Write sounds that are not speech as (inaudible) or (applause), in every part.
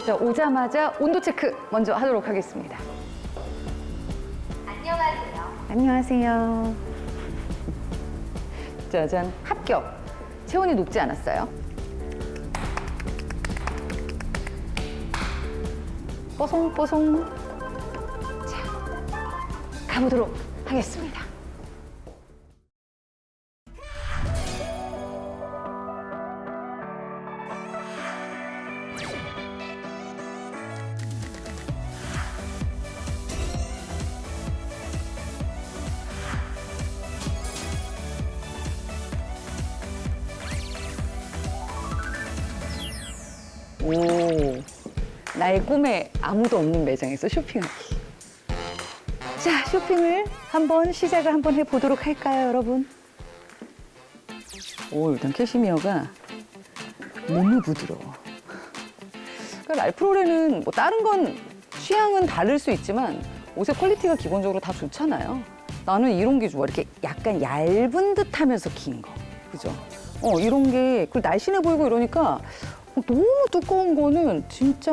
자, 오자마자 온도 체크 먼저 하도록 하겠습니다. 안녕하세요. 안녕하세요. 짜잔, 합격. 체온이 높지 않았어요. 뽀송뽀송. 자, 가보도록 하겠습니다. 나의 꿈에 아무도 없는 매장에서 쇼핑하기. 자, 쇼핑을 한번 시작을 한번 해보도록 할까요, 여러분? 오, 일단 캐시미어가 너무 부드러워. 그러니까 랄프로레는 뭐 다른 건 취향은 다를 수 있지만 옷의 퀄리티가 기본적으로 다 좋잖아요. 나는 이런 게 좋아. 이렇게 약간 얇은 듯 하면서 긴 거. 그죠? 어, 이런 게, 그리고 날씬해 보이고 이러니까 어, 너무 두꺼운 거는 진짜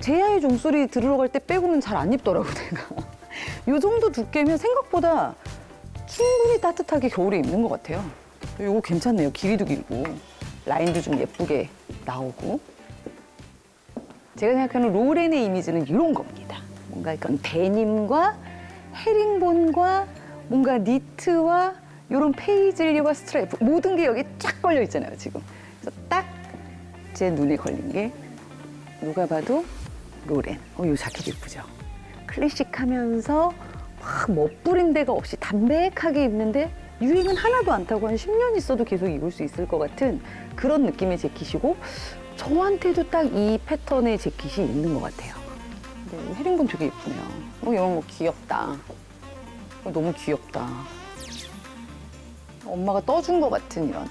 제야의 종소리 들으러 갈 때 빼고는 잘 안 입더라고, (laughs) 내가. 요 정도 두께면 생각보다 충분히 따뜻하게 겨울에 입는 것 같아요. 이거 괜찮네요. 길이도 길고, 라인도 좀 예쁘게 나오고. 제가 생각하는 로렌의 이미지는 이런 겁니다. 뭔가 이건 데님과 헤링본과 뭔가 니트와 이런 페이즐리와 스트라이프 모든 게 여기 쫙 걸려 있잖아요 지금. 그래서 딱 제 눈에 걸린 게 누가 봐도 로렌. 어, 이 자켓 예쁘죠? 클래식하면서 막 멋부린 데가 없이 담백하게 입는데 유행은 하나도 안 타고 한 10년 있어도 계속 입을 수 있을 것 같은 그런 느낌의 재킷이고 저한테도 딱 이 패턴의 재킷이 있는 것 같아요. 근데 헤링본 되게 예쁘네요. 어, 이런 거 귀엽다. 어, 너무 귀엽다. 엄마가 떠준 것 같은 이런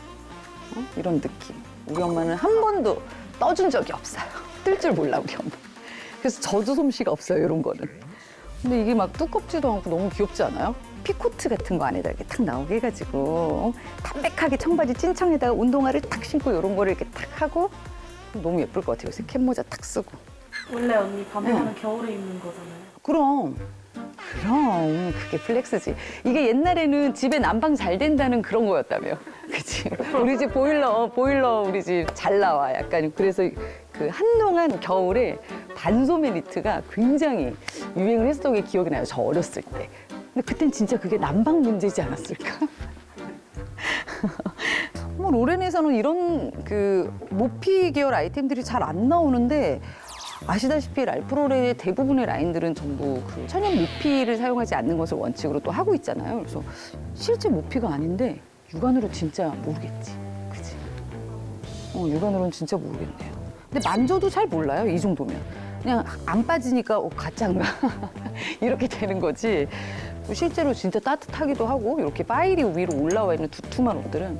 어? 이런 느낌. 우리 엄마는 한 번도 떠준 적이 없어요. (laughs) 뜰 줄 몰라 우리 엄마. 그래서 저도 솜씨가 없어요 이런 거는. 근데 이게 막 두껍지도 않고 너무 귀엽지 않아요? 피코트 같은 거 안에다 이렇게 탁 나오게 해가지고 어? 담백하게 청바지 찐청에다가 운동화를 탁 신고 이런 거를 이렇게 탁 하고 너무 예쁠 것 같아요. 요새 캡모자 탁 쓰고. 원래 언니 밤에는 겨울에 입는 거잖아요. 그럼 그럼 그게 플렉스지. 이게 옛날에는 집에 난방 잘 된다는 그런 거였다며. 그치? 우리 집 보일러 보일러 우리 집 잘 나와. 약간 그래서 그 한동안 겨울에 반소매 니트가 굉장히 유행을 했었던 게 기억이 나요. 저 어렸을 때. 근데 그땐 진짜 그게 난방 문제지 않았을까? (laughs) 뭐 로렌에서는 이런 그 모피 계열 아이템들이 잘 안 나오는데 아시다시피 랄프로레의 대부분의 라인들은 전부 그 천연 모피를 사용하지 않는 것을 원칙으로 또 하고 있잖아요. 그래서 실제 모피가 아닌데 육안으로 진짜 모르겠지. 그지? 어, 육안으로는 진짜 모르겠네요. 근데 만져도 잘 몰라요. 이 정도면. 그냥 안 빠지니까 어, 가짜인가? (laughs) 이렇게 되는 거지. 뭐 실제로 진짜 따뜻하기도 하고 이렇게 파일이 위로 올라와 있는 두툼한 옷들은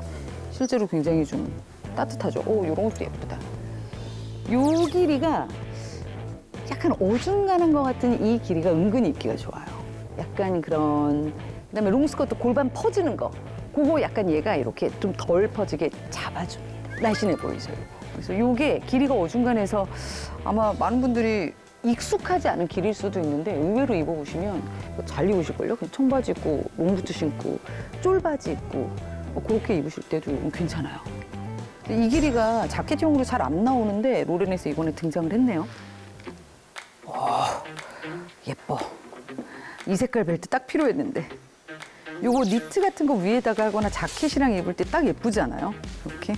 실제로 굉장히 좀 따뜻하죠. 오, 이런 것도 예쁘다. 요 길이가 약간 어중간한 것 같은 이 길이가 은근히 입기가 좋아요. 약간 그런 그다음에 롱스커트 골반 퍼지는 거 그거 약간 얘가 이렇게 좀 덜 퍼지게 잡아줍니다. 날씬해 보이죠. 그래서 요게 길이가 어중간해서 아마 많은 분들이 익숙하지 않은 길일 수도 있는데 의외로 입어보시면 잘 입으실걸요? 그냥 청바지 입고 롱부츠 신고 쫄바지 입고 뭐 그렇게 입으실 때도 괜찮아요. 이 길이가 자켓용으로 잘 안 나오는데 로렌에서 이번에 등장을 했네요. 예뻐. 이 색깔 벨트 딱 필요했는데. 요거 니트 같은 거 위에다가 하거나 자켓이랑 입을 때 딱 예쁘지 않아요? 이렇게.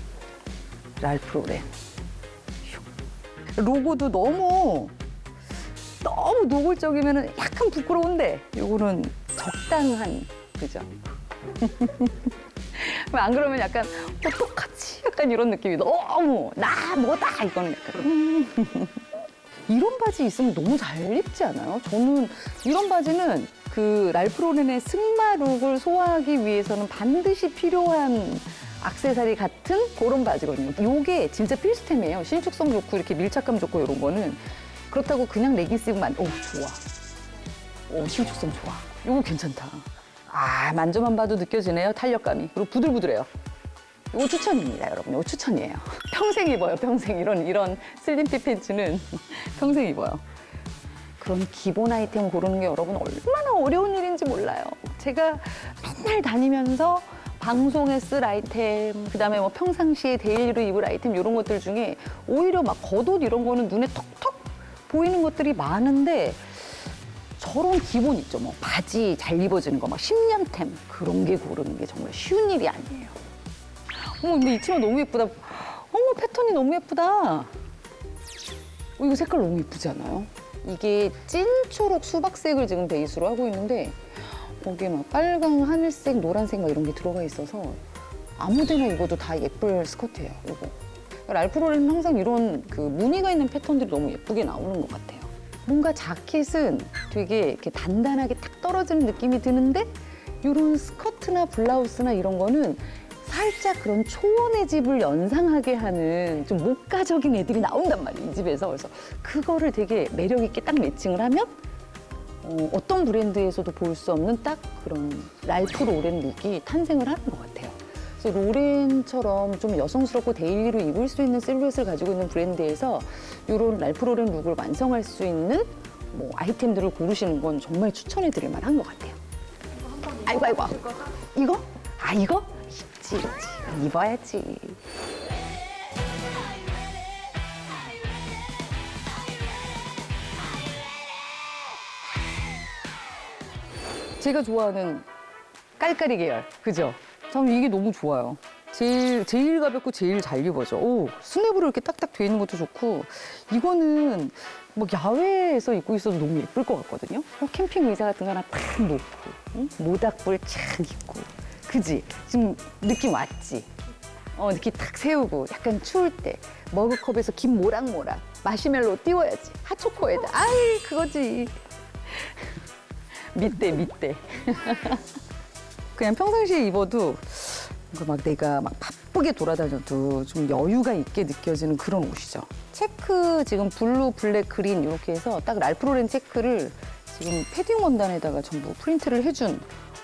랄프 로렌. 슉. 로고도 너무 너무 노골적이면 약간 부끄러운데 요거는 적당한 그죠? (laughs) 안 그러면 약간 어, 똑같이 약간 이런 느낌이 너무 나 뭐다 이거는 약간 음. (laughs) 이런 바지 있으면 너무 잘 입지 않아요? 저는 이런 바지는 그 랄프로렌의 승마 룩을 소화하기 위해서는 반드시 필요한 악세사리 같은 그런 바지거든요. 요게 진짜 필수템이에요. 신축성 좋고 이렇게 밀착감 좋고 이런 거는 그렇다고 그냥 레깅스 입으면 오 좋아. 오 신축성 좋아. 요거 괜찮다. 아 만져만 봐도 느껴지네요 탄력감이. 그리고 부들부들해요. 이거 추천입니다, 여러분. 이거 추천이에요. (laughs) 평생 입어요, 평생. 이런, 이런 슬림핏 팬츠는 (laughs) 평생 입어요. 그런 기본 아이템 고르는 게 여러분 얼마나 어려운 일인지 몰라요. 제가 맨날 다니면서 방송에 쓸 아이템, 그 다음에 뭐 평상시에 데일리로 입을 아이템 이런 것들 중에 오히려 막 겉옷 이런 거는 눈에 톡톡 보이는 것들이 많은데 저런 기본 있죠. 뭐 바지 잘 입어지는 거, 막 10년템 그런 게 고르는 게 정말 쉬운 일이 아니에요. 어머, 근데 이 치마 너무 예쁘다. 어머, 패턴이 너무 예쁘다. 어, 이거 색깔 너무 예쁘지 않아요? 이게 찐 초록 수박색을 지금 베이스로 하고 있는데 거기에 막 빨강, 하늘색, 노란색 막 이런 게 들어가 있어서 아무데나 입어도 다 예쁠 스커트예요. 이거. 랄프로렌은 항상 이런 그 무늬가 있는 패턴들이 너무 예쁘게 나오는 것 같아요. 뭔가 자켓은 되게 이렇게 단단하게 탁 떨어지는 느낌이 드는데 이런 스커트나 블라우스나 이런 거는 살짝 그런 초원의 집을 연상하게 하는 좀 목가적인 애들이 나온단 말이에요, 이 집에서. 그래서 그거를 되게 매력 있게 딱 매칭을 하면 어, 어떤 브랜드에서도 볼 수 없는 딱 그런 랄프 로렌 룩이 탄생을 하는 것 같아요. 그래서 로렌처럼 좀 여성스럽고 데일리로 입을 수 있는 실루엣을 가지고 있는 브랜드에서 이런 랄프 로렌 룩을 완성할 수 있는 뭐 아이템들을 고르시는 건 정말 추천해 드릴 만한 것 같아요. 아이고 아이고 이거? 아 이거? 입지 입어야지. 제가 좋아하는 깔깔이 계열, 그죠? 참 이게 너무 좋아요. 제일 제일 가볍고 제일 잘 입어져. 오, 스냅으로 이렇게 딱딱 돼 있는 것도 좋고 이거는 뭐 야외에서 입고 있어도 너무 예쁠 것 같거든요. 어, 캠핑 의자 같은 거 하나 탁 놓고 응? 모닥불 착 입고, 그지? 지금 느낌 왔지? 어, 이렇게 탁 세우고 약간 추울 때 머그컵에서 김 모락모락 마시멜로 띄워야지 핫초코에다 아이 그거지 (laughs) 밑대 밑대 (laughs) 그냥 평상시에 입어도 막 내가 막 바쁘게 돌아다녀도 좀 여유가 있게 느껴지는 그런 옷이죠. 체크 지금 블루, 블랙, 그린 이렇게 해서 딱 랄프로렌 체크를 지금 패딩 원단에다가 전부 프린트를 해준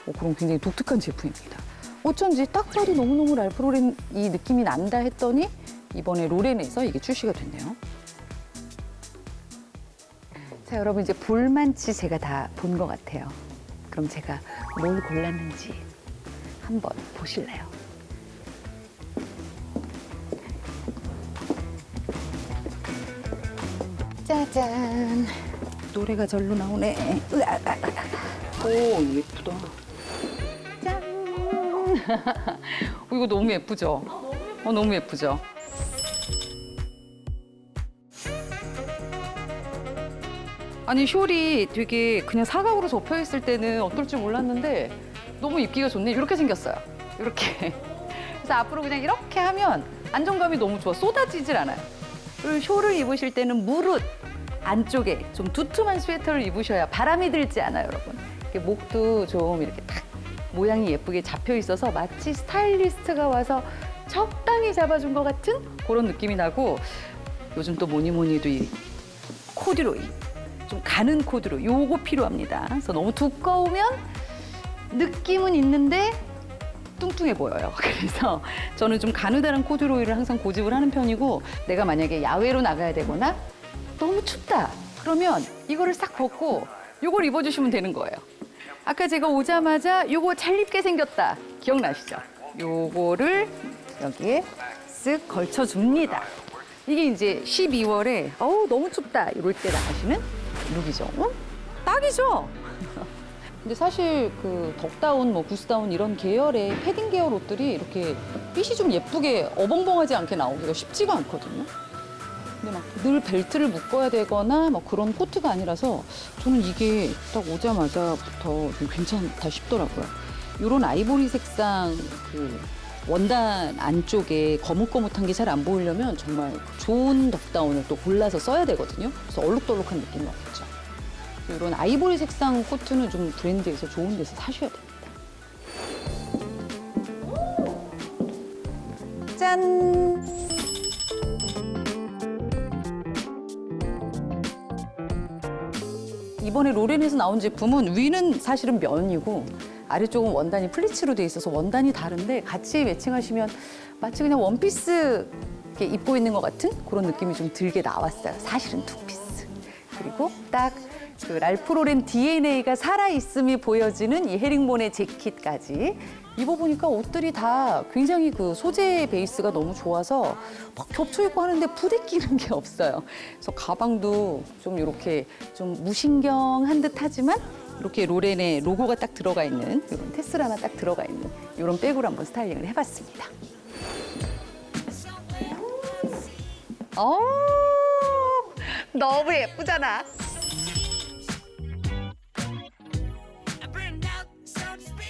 어, 그런 굉장히 독특한 제품입니다. 어쩐지 딱 봐도 너무너무 랄프로렌 이 느낌이 난다 했더니 이번에 로렌에서 이게 출시가 됐네요. 자, 여러분 이제 볼만치 제가 다 본 것 같아요. 그럼 제가 뭘 골랐는지 한번 보실래요? 짜잔. 노래가 절로 나오네. 으아, 오, 예쁘다. 짠. (laughs) 어, 이거 너무 예쁘죠? 어, 너무 예쁘죠? 아니 숄이 되게 그냥 사각으로 접혀 있을 때는 어떨 줄 몰랐는데 너무 입기가 좋네. 이렇게 생겼어요. 이렇게. (laughs) 그래서 앞으로 그냥 이렇게 하면 안정감이 너무 좋아. 쏟아지질 않아요. 그리고 숄을 입으실 때는 무릇 안쪽에 좀 두툼한 스웨터를 입으셔야 바람이 들지 않아요, 여러분. 목도 좀 이렇게 탁 모양이 예쁘게 잡혀 있어서 마치 스타일리스트가 와서 적당히 잡아준 것 같은 그런 느낌이 나고 요즘 또 뭐니 뭐니 해도 이 코듀로이 좀 가는 코드로 요거 필요합니다. 그래서 너무 두꺼우면 느낌은 있는데 뚱뚱해 보여요. (laughs) 그래서 저는 좀 가느다란 코듀로이를 항상 고집을 하는 편이고 내가 만약에 야외로 나가야 되거나 너무 춥다. 그러면 이거를 싹 벗고 요걸 입어주시면 되는 거예요. 아까 제가 오자마자 요거 잘 입게 생겼다. 기억나시죠? 요거를 여기에 쓱 걸쳐줍니다. 이게 이제 12월에 어우 너무 춥다 이럴 때 나가시는 룩이죠. 어? 딱이죠. (laughs) 근데 사실 그 덕다운, 뭐 구스다운 이런 계열의 패딩 계열 옷들이 이렇게 핏이 좀 예쁘게 어벙벙하지 않게 나오기가 쉽지가 않거든요. 근데 막 늘 벨트를 묶어야 되거나 뭐 그런 코트가 아니라서 저는 이게 딱 오자마자부터 좀 괜찮다 싶더라고요. 이런 아이보리 색상 그 원단 안쪽에 거뭇거뭇한 게 잘 안 보이려면 정말 좋은 덕다운을 또 골라서 써야 되거든요. 그래서 얼룩덜룩한 느낌이 없죠. 이런 아이보리 색상 코트는 좀 브랜드에서 좋은 데서 사셔야 됩니다. 짠! 이번에 로렌에서 나온 제품은 위는 사실은 면이고 아래쪽은 원단이 플리츠로 돼 있어서 원단이 다른데 같이 매칭하시면 마치 그냥 원피스 이렇게 입고 있는 것 같은 그런 느낌이 좀 들게 나왔어요. 사실은 투피스. 그리고 딱 그 랄프 로렌 DNA가 살아있음이 보여지는 이 헤링본의 재킷까지 입어보니까 옷들이 다 굉장히 그 소재 베이스가 너무 좋아서 막 겹쳐 입고 하는데 부대끼는 게 없어요. 그래서 가방도 좀 이렇게 좀 무신경한 듯 하지만 이렇게 로렌의 로고가 딱 들어가 있는 이런 테슬라나 딱 들어가 있는 이런 백으로 한번 스타일링을 해봤습니다. 어 너무 예쁘잖아.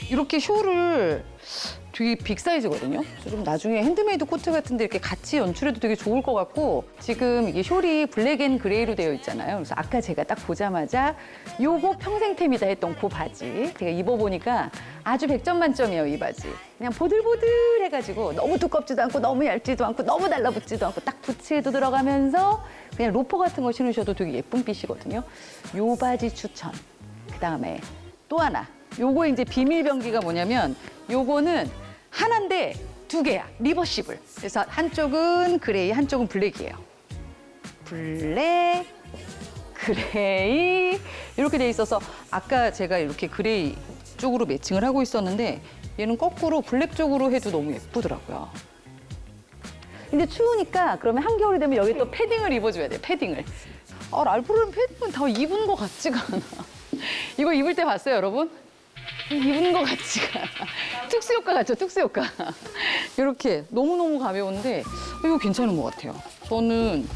이렇게 쇼를 되게 빅 사이즈거든요. 그래서 좀 나중에 핸드메이드 코트 같은데 이렇게 같이 연출해도 되게 좋을 것 같고 지금 이게 숄이 블랙 앤 그레이로 되어 있잖아요. 그래서 아까 제가 딱 보자마자 요거 평생템이다 했던 그 바지 제가 입어보니까 아주 100점 만점이에요, 이 바지. 그냥 보들보들 해가지고 너무 두껍지도 않고 너무 얇지도 않고 너무 달라붙지도 않고 딱 부츠에도 들어가면서 그냥 로퍼 같은 거 신으셔도 되게 예쁜 핏이거든요. 요 바지 추천. 그 다음에 또 하나. 요거 이제 비밀 병기가 뭐냐면 요거는 하나인데 두 개야. 리버시블. 그래서 한쪽은 그레이, 한쪽은 블랙이에요. 블랙, 그레이 이렇게 돼 있어서 아까 제가 이렇게 그레이 쪽으로 매칭을 하고 있었는데 얘는 거꾸로 블랙 쪽으로 해도 너무 예쁘더라고요. 근데 추우니까 그러면 한겨울이 되면 여기 또 패딩을 입어줘야 돼요. 패딩을. 아, 랄프로는 패딩은 다 입은 것 같지가 않아. (laughs) 이거 입을 때 봤어요, 여러분? 입은 것 같지가 않아. (laughs) 특수 효과 같죠, 특수 효과. (laughs) 이렇게 너무너무 가벼운데 이거 괜찮은 것 같아요. 저는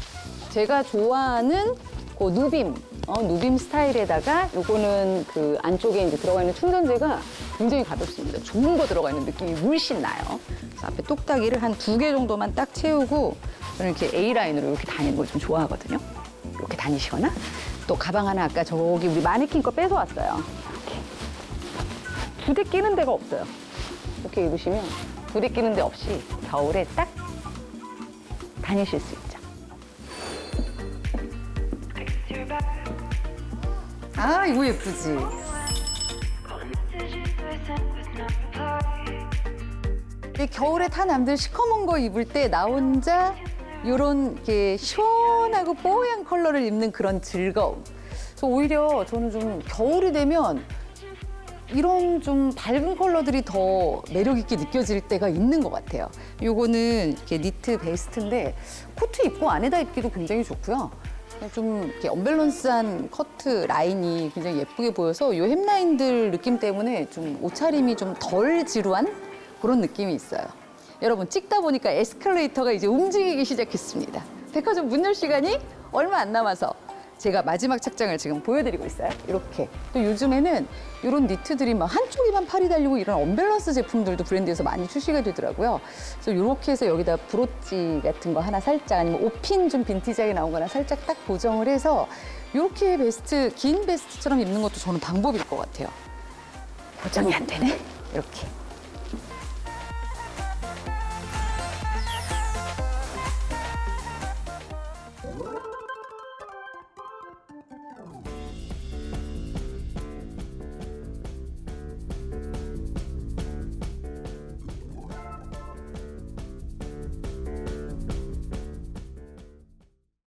제가 좋아하는 그 누빔, 어, 누빔 스타일에다가 요거는 그 안쪽에 이제 들어가 있는 충전재가 굉장히 가볍습니다. 좋은 거 들어가 있는 느낌이 물씬 나요. 그래서 앞에 똑딱이를 한 두 개 정도만 딱 채우고 저는 이렇게 A라인으로 이렇게 다니는 걸 좀 좋아하거든요. 이렇게 다니시거나 또 가방 하나 아까 저기 우리 마네킹 거 뺏어왔어요. 이렇게. 부대 끼는 데가 없어요. 이렇게 입으시면 부대 끼는 데 없이 겨울에 딱 다니실 수 있죠. 아, 이거 예쁘지? 이 겨울에 타 남들 시커먼 거 입을 때 나 혼자 요런 이렇게 시원하고 뽀얀 컬러를 입는 그런 즐거움. 그래서 오히려 저는 좀 겨울이 되면 이런 좀 밝은 컬러들이 더 매력 있게 느껴질 때가 있는 것 같아요. 요거는 이렇게 니트 베스트인데 코트 입고 안에다 입기도 굉장히 좋고요. 좀 이렇게 언밸런스한 커트 라인이 굉장히 예쁘게 보여서 요 햄라인들 느낌 때문에 좀 옷차림이 좀 덜 지루한 그런 느낌이 있어요. 여러분 찍다 보니까 에스컬레이터가 이제 움직이기 시작했습니다. 백화점 문 열 시간이 얼마 안 남아서 제가 마지막 착장을 지금 보여드리고 있어요. 이렇게. 또 요즘에는 이런 니트들이 막 한쪽에만 팔이 달리고 이런 언밸런스 제품들도 브랜드에서 많이 출시가 되더라고요. 그래서 이렇게 해서 여기다 브로치 같은 거 하나 살짝 아니면 옷핀 좀 빈티지하게 나온 거나 살짝 딱 고정을 해서 이렇게 베스트, 긴 베스트처럼 입는 것도 저는 방법일 것 같아요. 고정이 안 되네. 이렇게.